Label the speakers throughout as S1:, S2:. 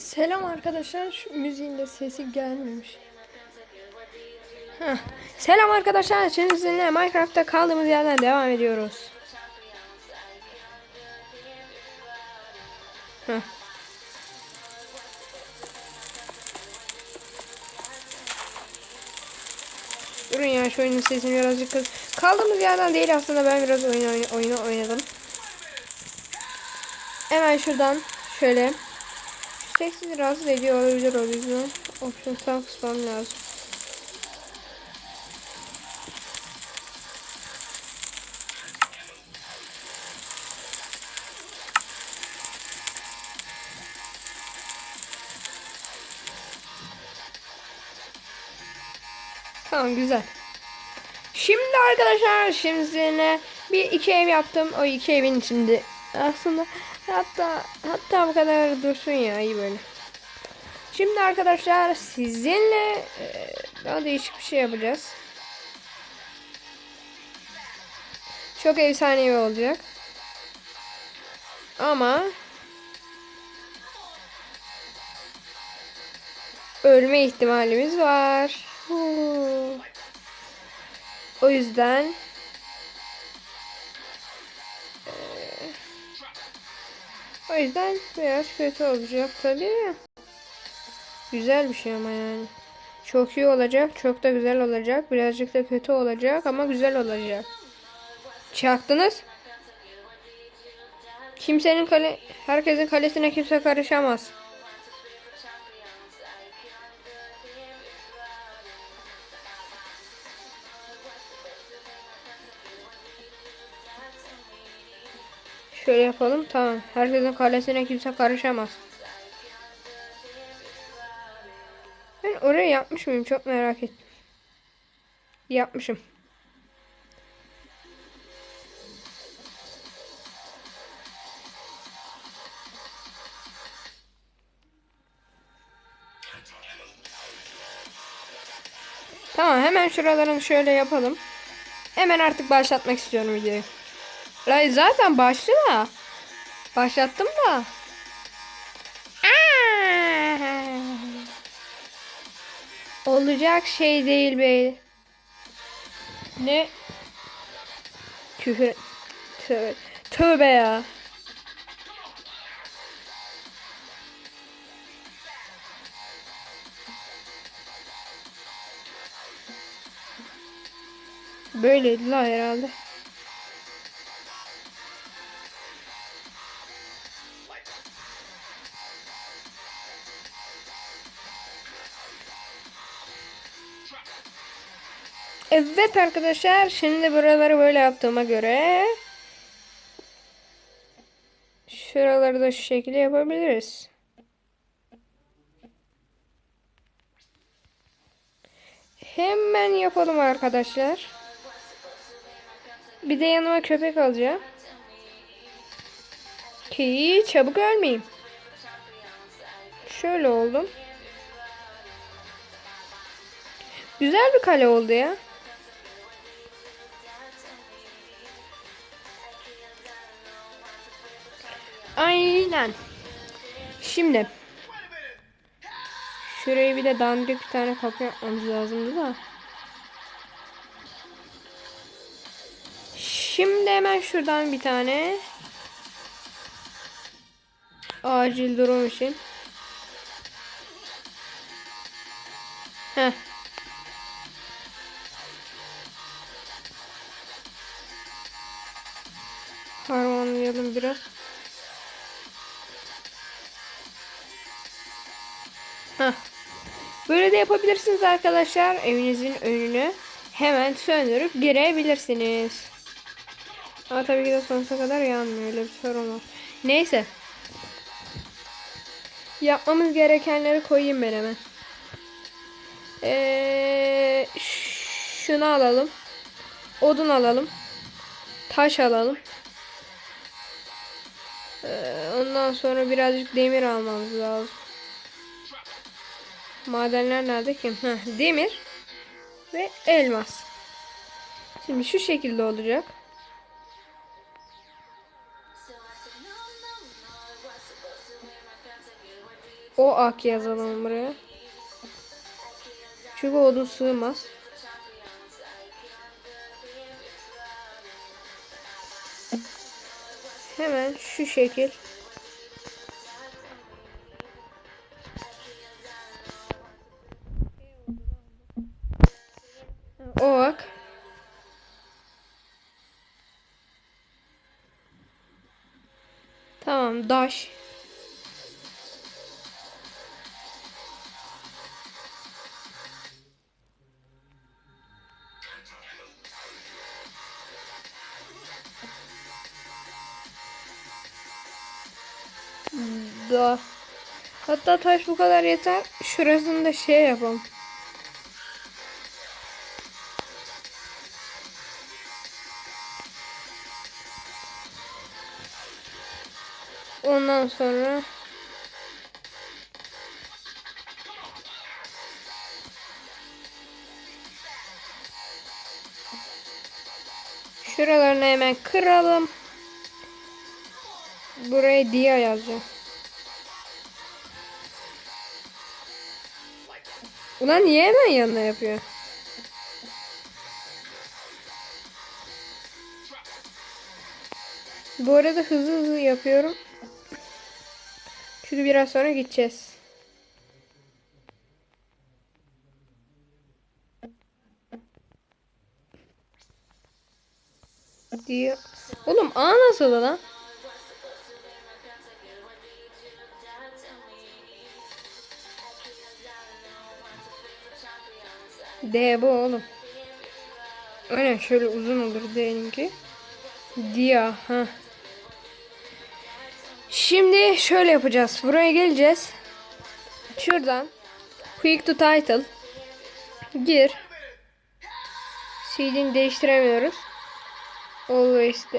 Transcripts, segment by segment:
S1: Selam arkadaşlar. Şu müziğin de sesi gelmemiş. Heh. Selam arkadaşlar. Şimdi sizinle Minecraft'ta kaldığımız yerden devam ediyoruz. Heh. Durun ya şu oyunun sesini birazcık kız. Kaldığımız yerden değil aslında ben biraz oyun oyun oyunu oynadım. Hemen şuradan şöyle Sessiz rahatsız ediyor olabilir o yüzden. Option sağ kısmam lazım. Tamam güzel. Şimdi arkadaşlar şimdi bir iki ev yaptım. O iki evin içinde aslında hatta hatta bu kadar dursun ya iyi böyle. Şimdi arkadaşlar sizinle e, daha değişik bir şey yapacağız. Çok efsanevi olacak. Ama ölme ihtimalimiz var. O yüzden o yüzden biraz kötü olacak tabii. Güzel bir şey ama yani. Çok iyi olacak, çok da güzel olacak. Birazcık da kötü olacak ama güzel olacak. Çaktınız. Kimsenin kale, herkesin kalesine kimse karışamaz. Şöyle yapalım. Tamam. Herkesin kalesine kimse karışamaz. Ben oraya yapmış mıyım? Çok merak ettim. Yapmışım. Tamam hemen şuralarını şöyle yapalım. Hemen artık başlatmak istiyorum videoyu. Ay zaten başlı da. Başlattım da. Aa! Olacak şey değil be. Ne? Küfür. Tövbe, tövbe ya. Böyleydi la herhalde. Evet arkadaşlar şimdi buraları böyle yaptığıma göre şuraları da şu şekilde yapabiliriz. Hemen yapalım arkadaşlar. Bir de yanıma köpek alacağım. Ki çabuk ölmeyeyim. Şöyle oldum. Güzel bir kale oldu ya. Aynen. Şimdi şurayı bir de dandik bir tane kapı yapmamız lazımdı da. Şimdi hemen şuradan bir tane acil durum için. Heh. Harmanlayalım biraz. Böyle de yapabilirsiniz arkadaşlar. Evinizin önünü hemen söndürüp girebilirsiniz. Ama tabii ki de sonsuza kadar yanmıyor. Öyle bir sorun var. Neyse. Yapmamız gerekenleri koyayım ben hemen. Ee, şunu alalım. Odun alalım. Taş alalım. Ee, ondan sonra birazcık demir almamız lazım. Madenler nerede ki? Heh, demir ve elmas. Şimdi şu şekilde olacak. O ak yazalım buraya. Çünkü odun sığmaz. Hemen şu şekil. Tamam daş. Da. Hatta taş bu kadar yeter. Şurasını da şey yapalım. Ondan sonra Şuralarını hemen kıralım. Buraya dia yazacağım. Ulan niye hemen yanına yapıyor? Bu arada hızlı hızlı yapıyorum. Çünkü biraz sonra gideceğiz. Diyor. Oğlum A nasıl lan? D bu oğlum. Aynen şöyle uzun olur D'ninki. Dia. Ha. Şimdi şöyle yapacağız. Buraya geleceğiz. Şuradan Quick to Title gir. CD'ni değiştiremiyoruz. Always de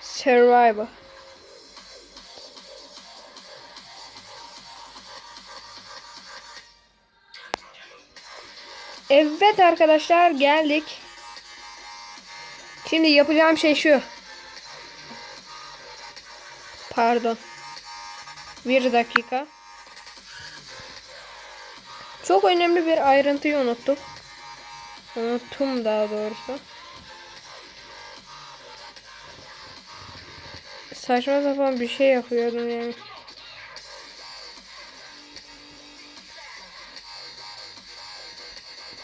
S1: Survival. Evet arkadaşlar geldik. Şimdi yapacağım şey şu. Pardon. Bir dakika. Çok önemli bir ayrıntıyı unuttum. Unuttum daha doğrusu. Saçma sapan bir şey yapıyordum yani.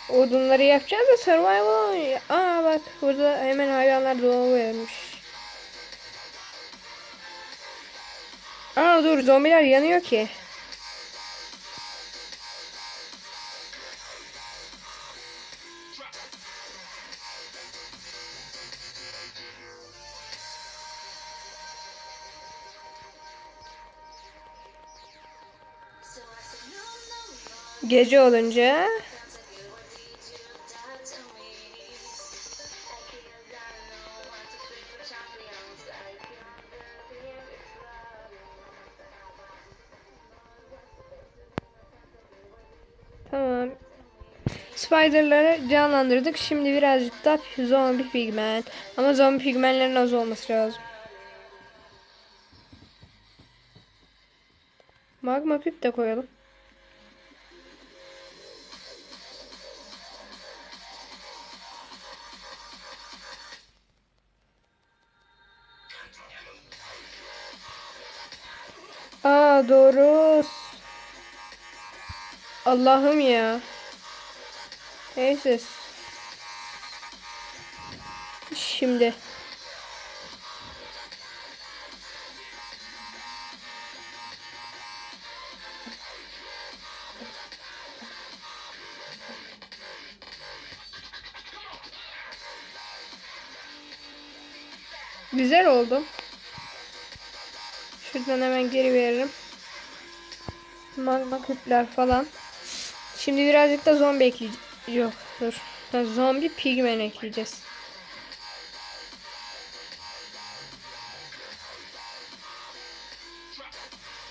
S1: Odunları yapacağız da survival. Aa bak burada hemen hayvanlar dolabı Aa dur zombiler yanıyor ki. Gece olunca Spider'ları canlandırdık. Şimdi birazcık da zombi pigment. Ama zombi pigmentlerin az olması lazım. Magma küp de koyalım. Aa doğru. Allah'ım ya. Neyse. Şimdi. Güzel oldu. Şuradan hemen geri veririm. Magma küpler falan. Şimdi birazcık da zombi ekleyeceğiz. Yok dur. Da zombi pigmen ekleyeceğiz.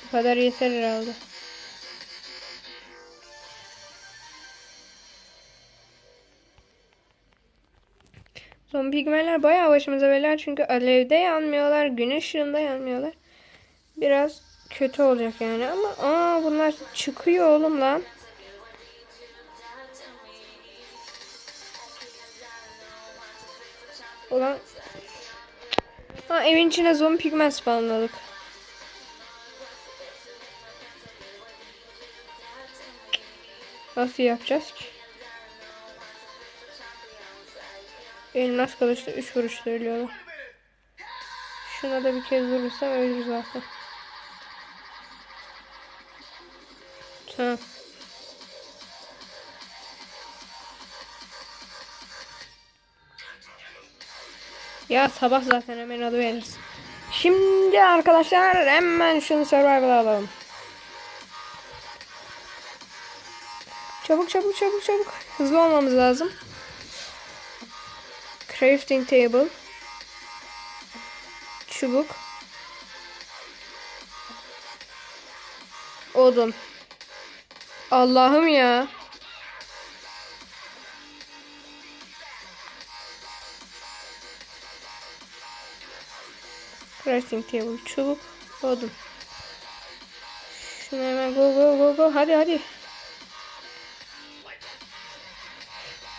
S1: Bu kadar yeter herhalde. Zombi pigmenler bayağı başımıza bela çünkü alevde yanmıyorlar, güneş ışığında yanmıyorlar. Biraz kötü olacak yani ama aa bunlar çıkıyor oğlum lan. Ulan Ha evin içine zombi pigment spawnladık. Nasıl yapacağız ki? Elmas kılıçla 3 vuruş ölüyorlar. Şuna da bir kez vurursam ölür zaten. Tamam. Ya sabah zaten hemen adı veririz. Şimdi arkadaşlar hemen şunu survival alalım. Çabuk çabuk çabuk çabuk. Hızlı olmamız lazım. Crafting table. Çubuk. Odun. Allah'ım ya. Crafting table, çubuk, odun. Şunu hemen go go go go. Hadi hadi.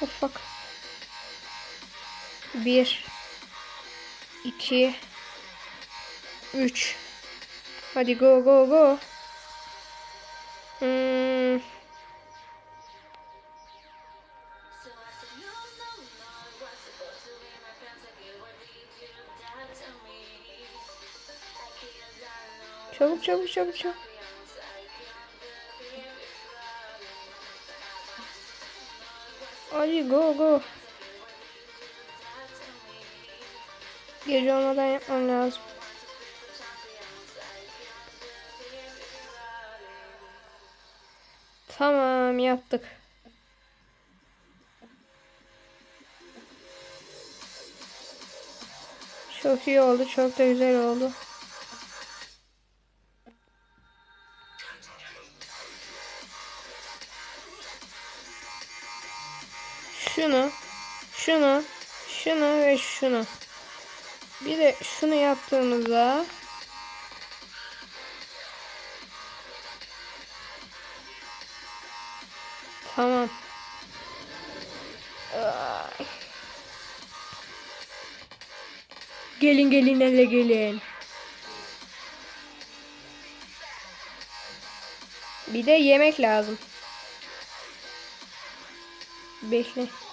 S1: Ufak. Bir. iki, Üç. Hadi go go go. Hmm. Çabuk çabuk çabuk. Hadi go go. Gece olmadan yapmam lazım. Tamam yaptık. Çok iyi oldu. Çok da güzel oldu. Şunu, şunu, şunu ve şunu. Bir de şunu yaptığımızda Tamam. Ay. Gelin gelin hele gelin. Bir de yemek lazım. Bekle.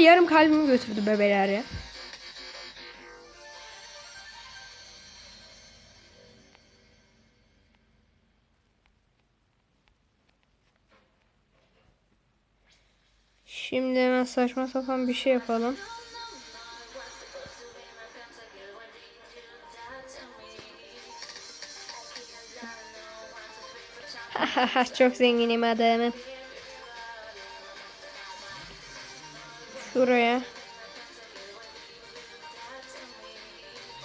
S1: Yarım kalbimi götürdü bebeler ya. Şimdi hemen saçma sapan bir şey yapalım. Çok zenginim adamım. Şuraya.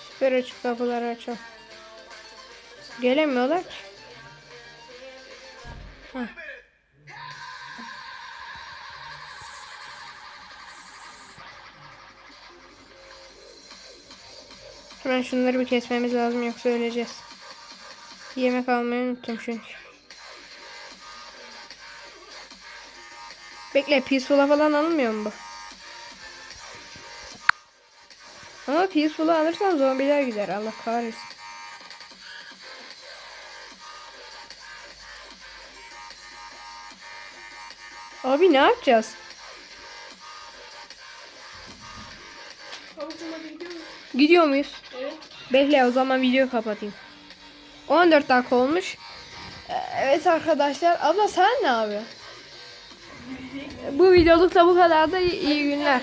S1: Süper açık kapıları açalım. Gelemiyorlar ki. Heh. Hemen şunları bir kesmemiz lazım yoksa öleceğiz. Yemek almayı unuttum çünkü. Bekle peaceful'a falan alınmıyor mu bu? Ama peaceful'u alırsan zombiler gider Allah kahretsin. Abi ne yapacağız? Gidiyor muyuz?
S2: Evet.
S1: Bekle o zaman video kapatayım. 14 dakika olmuş. Evet arkadaşlar. Abla sen ne yapıyorsun? Bu videoluk da bu kadar da iyi iyi günler.